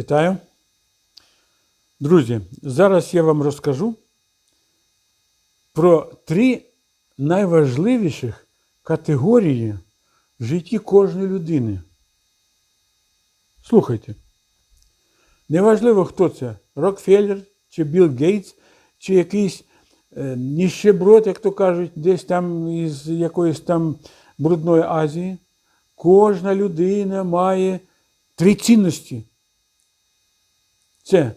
Вітаю. Друзі, зараз я вам розкажу про три найважливіших категорії в житті кожної людини. Слухайте. Неважливо, хто це, Рокфеллер, чи Білл Гейтс, чи якийсь е, ніщеброд, як то кажуть, десь там із якоїсь там брудної Азії. Кожна людина має три цінності. Це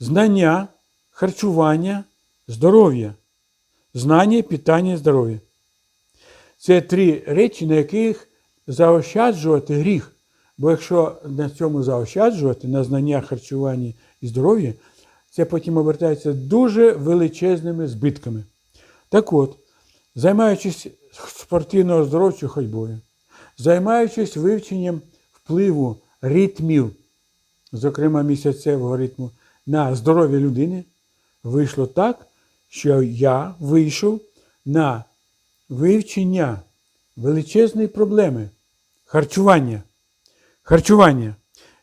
знання, харчування, здоров'я. Знання, питання, здоров'я. Це три речі, на яких заощаджувати гріх. Бо якщо на цьому заощаджувати, на знання, харчуванні і здоров'я, це потім обертається дуже величезними збитками. Так от, займаючись спортивно оздоровчою ходьбою, займаючись вивченням впливу ритмів, зокрема місяцевого ритму, на здоров'я людини, вийшло так, що я вийшов на вивчення величезної проблеми харчування. Харчування.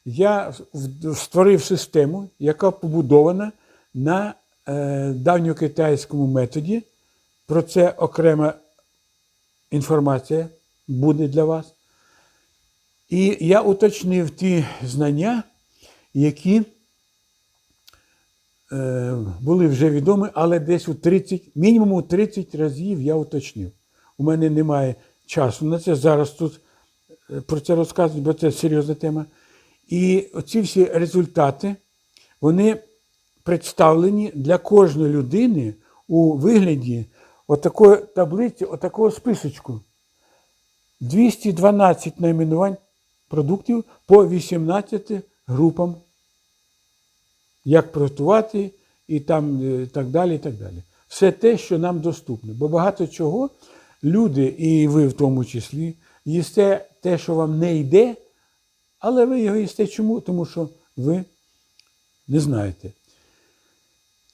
Я створив систему, яка побудована на е, давньокитайському методі. Про це окрема інформація буде для вас. І я уточнив ті знання, які е, були вже відомі, але десь у 30, мінімум у 30 разів я уточнив. У мене немає часу на це. Зараз тут е, про це розказувати, бо це серйозна тема. І оці всі результати, вони представлені для кожної людини у вигляді отакої таблиці, отакого списочку. 212 найменувань продуктів по 18 групам, як приготувати і там е, так далі. і так далі. Все те, що нам доступне. Бо багато чого люди, і ви в тому числі, їсте те, що вам не йде, але ви його їсте чому? Тому що ви не знаєте.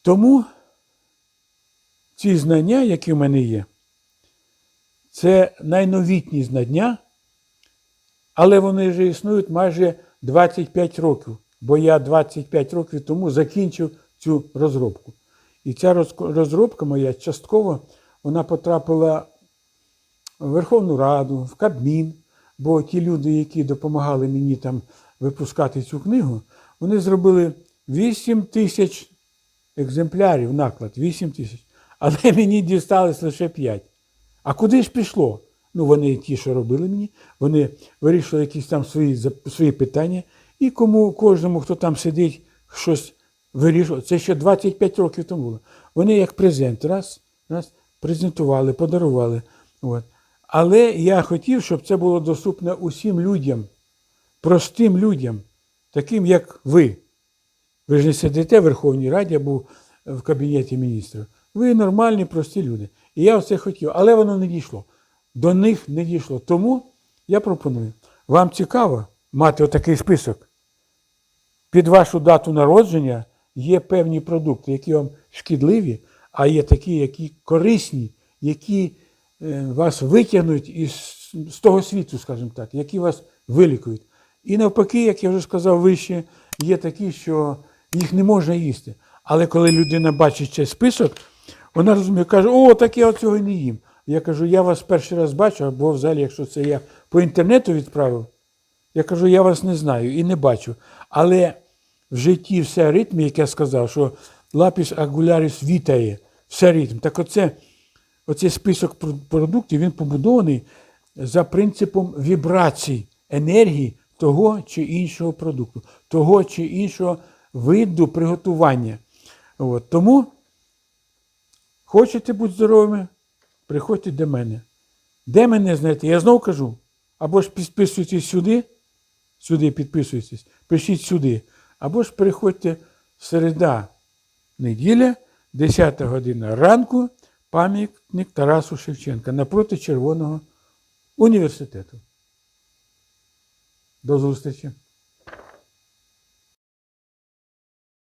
Тому ці знання, які в мене є, це найновітні знання, але вони вже існують майже 25 років, бо я 25 років тому закінчив цю розробку. І ця розробка моя частково вона потрапила в Верховну Раду, в Кабмін, бо ті люди, які допомагали мені там випускати цю книгу, вони зробили 8 тисяч екземплярів наклад, 8 тисяч. Але мені дісталось лише 5. А куди ж пішло? Ну, вони ті, що робили мені, вони вирішили якісь там свої, свої питання, і кому кожному, хто там сидить, щось вирішував. Це ще 25 років тому було. Вони як презент, раз, раз презентували, подарували. От. Але я хотів, щоб це було доступне усім людям, простим людям, таким як ви. Ви ж не сидите в Верховній Раді, був в кабінеті міністрів. Ви нормальні, прості люди. І я це хотів, але воно не дійшло. До них не дійшло. Тому я пропоную. Вам цікаво мати отакий список. Під вашу дату народження є певні продукти, які вам шкідливі, а є такі, які корисні, які е, вас витягнуть із з того світу, скажімо так, які вас вилікують. І навпаки, як я вже сказав вище, є такі, що їх не можна їсти. Але коли людина бачить цей список, вона розуміє, каже, о, так я цього не їм. Я кажу, я вас перший раз бачу, або взагалі, якщо це я по інтернету відправив, я кажу, я вас не знаю і не бачу. Але в житті все ритм, як я сказав, що лапіс агуляріс вітає, все ритм. Так оце, оцей список продуктів, він побудований за принципом вібрацій, енергії того чи іншого продукту, того чи іншого виду приготування. От. Тому хочете бути здоровими, приходьте до мене. Де мене знайти? Я знову кажу, або ж підписуйтесь сюди, сюди підписуйтесь, пишіть сюди, або ж приходьте середа, неділя, 10 година ранку, пам'ятник Тарасу Шевченка напроти Червоного університету. До зустрічі!